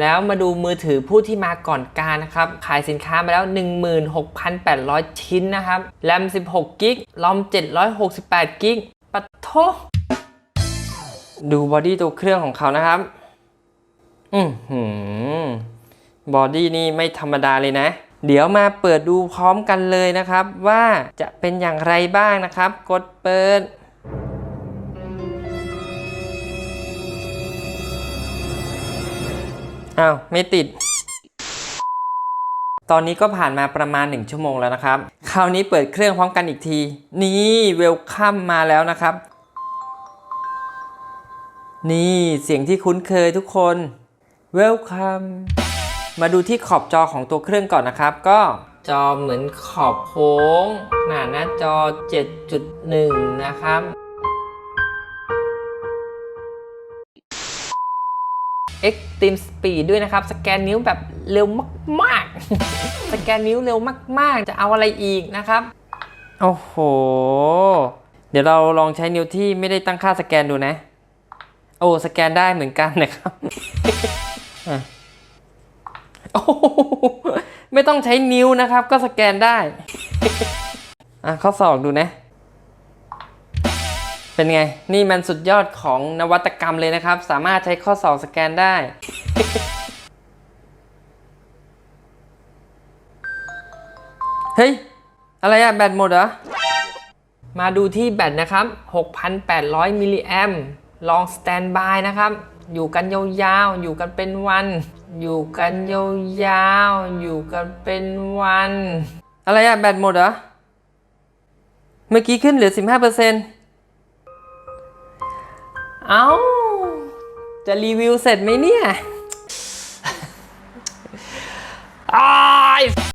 แล้วมาดูมือถือผู้ที่มาก่อนการนะครับ ขายสินค้ามาแล้ว 16,800 ชิ้นนะครับแรม16กิกรอม 768กิกปัดโทดูบอดี้ตัวเครื่องของเขานะครับ อือหือบอดี้นี่ไม่ธรรมดาเลยนะ เดี๋ยวมาเปิดดูพร้อมกันเลยนะครับ ว่าจะเป็นอย่างไรบ้างนะครับ กดเปิด อ้าวไม่ติด ตอนนี้ก็ผ่านมาประมาณ 1 ชั่วโมงแล้วนะครับ คราวนี้เปิดเครื่องพร้อมกันอีกที นี่เวลคัมมาแล้วนะครับ นี่เสียงที่คุ้นเคยทุกคน Welcome มาดูที่ขอบจอของตัวเครื่องก่อนนะครับ ก็จอเหมือนขอบโค้งขนาดหน้าจอ 7.1 นะครับ Extreme Speed ด้วยนะครับ สแกนนิ้วแบบเร็วมากๆ สแกนนิ้วเร็วมากๆ จะเอาอะไรอีกนะครับ โอ้โห เดี๋ยวเราลองใช้นิ้วที่ไม่ได้ตั้งค่าสแกนดูนะ โอ้ สแกนได้เหมือนกันนะครับโอ้ไม่ต้องใช้นิ้วนะครับ ก็สแกนได้ อะข้อสอบดูนะ เป็นไง นี่มันสุดยอดของนวัตกรรมเลยนะครับ สามารถใช้ข้อสอบสแกนได้ เฮ้ย อะไรอะแบตหมดเหรอ มาดูที่แบตนะครับ 6,800 มิลลิแอมลองสแตนบายนะครับ อยู่กันยาวๆ อยู่กันเป็นวัน อยู่กันยาวๆ อยู่กันเป็นวัน อะไรอะแบตหมดเหรอ เมื่อกี้ขึ้นเหลือ 15%เอ้า จะรีวิวเสร็จไหมเนี่ยอ้าย